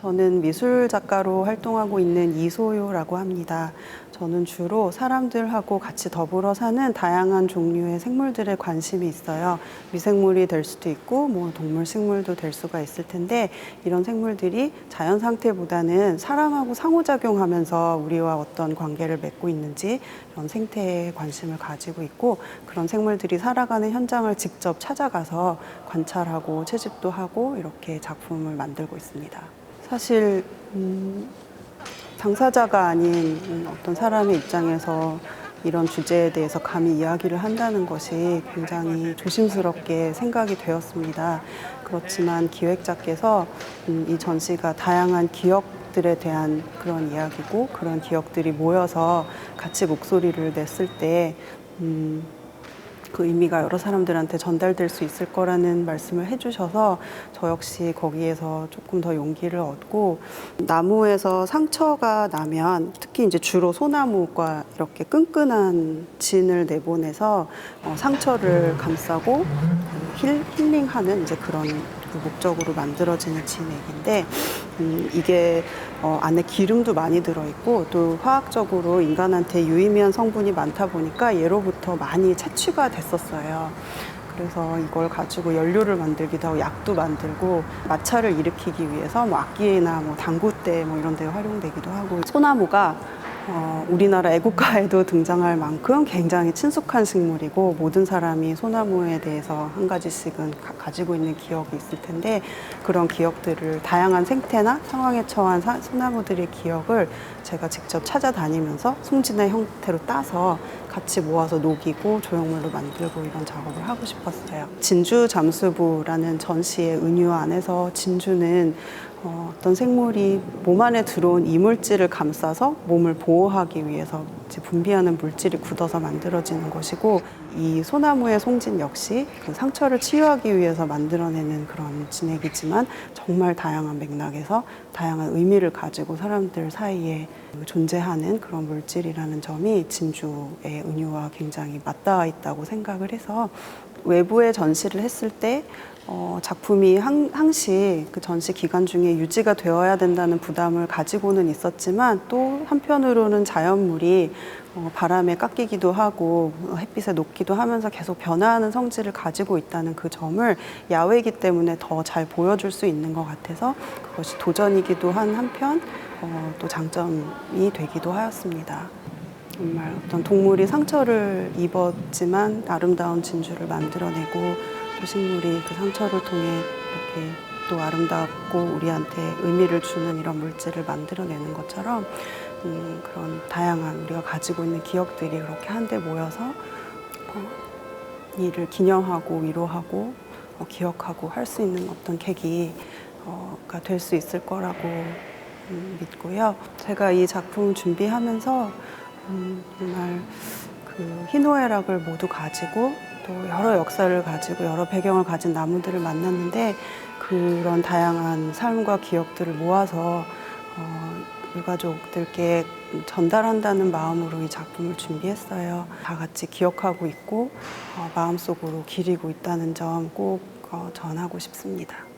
저는 미술 작가로 활동하고 있는 이소요라고 합니다. 저는 주로 사람들하고 같이 더불어 사는 다양한 종류의 생물들에 관심이 있어요. 미생물이 될 수도 있고, 뭐 동물, 식물도 될 수가 있을 텐데, 이런 생물들이 자연 상태보다는 사람하고 상호작용하면서 우리와 어떤 관계를 맺고 있는지 이런 생태에 관심을 가지고 있고, 그런 생물들이 살아가는 현장을 직접 찾아가서 관찰하고 채집도 하고 이렇게 작품을 만들고 있습니다. 사실 음, 당사자가 아닌 음, 어떤 사람의 입장에서 이런 주제에 대해서 감히 이야기를 한다는 것이 굉장히 조심스럽게 생각이 되었습니다. 그렇지만 기획자께서 음, 이 전시가 다양한 기억들에 대한 그런 이야기고 그런 기억들이 모여서 같이 목소리를 냈을 때 음, 그 의미가 여러 사람들한테 전달될 수 있을 거라는 말씀을 해주셔서 저 역시 거기에서 조금 더 용기를 얻고 나무에서 상처가 나면 특히 이제 주로 소나무가 이렇게 끈끈한 진을 내보내서 어, 상처를 감싸고 힐, 힐링하는 이제 그런 그 목적으로 만들어지는 진액인데 음, 이게 어, 안에 기름도 많이 들어있고 또 화학적으로 인간한테 유의미한 성분이 많다 보니까 예로부터 많이 채취가 됐었어요. 그래서 이걸 가지고 연료를 만들기도 하고 약도 만들고 마찰을 일으키기 위해서 뭐 악기나 뭐 당구대 뭐 이런 데 활용되기도 하고 소나무가 어, 우리나라 애국가에도 등장할 만큼 굉장히 친숙한 식물이고 모든 사람이 소나무에 대해서 한 가지씩은 가, 지고 있는 기억이 있을 텐데 그런 기억들을 다양한 생태나 상황에 처한 사- 소나무들의 기억을 제가 직접 찾아다니면서 송진의 형태로 따서 같이 모아서 녹이고 조형물로 만들고 이런 작업을 하고 싶었어요. 진주 잠수부라는 전시의 은유 안에서 진주는 어, 어떤 생물이 몸 안에 들어온 이물질을 감싸서 몸을 보호하기 위해서 분비하는 물질이 굳어서 만들어지는 것이고 이 소나무의 송진 역시 그 상처를 치유하기 위해서 만들어내는 그런 진액이지만 정말 다양한 맥락에서 다양한 의미를 가지고 사람들 사이에 존재하는 그런 물질이라는 점이 진주의 은유와 굉장히 맞닿아 있다고 생각을 해서 외부에 전시를 했을 때 어, 작품이 항, 항시 그 전시 기간 중에 유지가 되어야 된다는 부담을 가지고는 있었지만 또 한편으로는 자연물이 어, 바람에 깎이기도 하고 어, 햇빛에 녹기도 하면서 계속 변화하는 성질을 가지고 있다는 그 점을 야외이기 때문에 더 잘 보여줄 수 있는 것 같아서 그것이 도전이기도 한 한편 어, 또 장점이 되기도 하였습니다. 정말 어떤 동물이 상처를 입었지만 아름다운 진주를 만들어내고 또 식물이 그 상처를 통해 이렇게 또 아름답고 우리한테 의미를 주는 이런 물질을 만들어내는 것처럼 음, 그런 다양한 우리가 가지고 있는 기억들이 그렇게 한데 모여서 어, 이를 기념하고 위로하고 어, 기억하고 할 수 있는 어떤 계기가 될수 있을 거라고 음, 믿고요. 제가 이 작품 준비하면서 음, 정말 그 희노애락을 모두 가지고 또 여러 역사를 가지고 여러 배경을 가진 나무들을 만났는데 그런 다양한 삶과 기억들을 모아서 어, 유가족들께 전달한다는 마음으로 이 작품을 준비했어요. 다 같이 기억하고 있고 어, 마음속으로 기리고 있다는 점꼭 어, 전하고 싶습니다.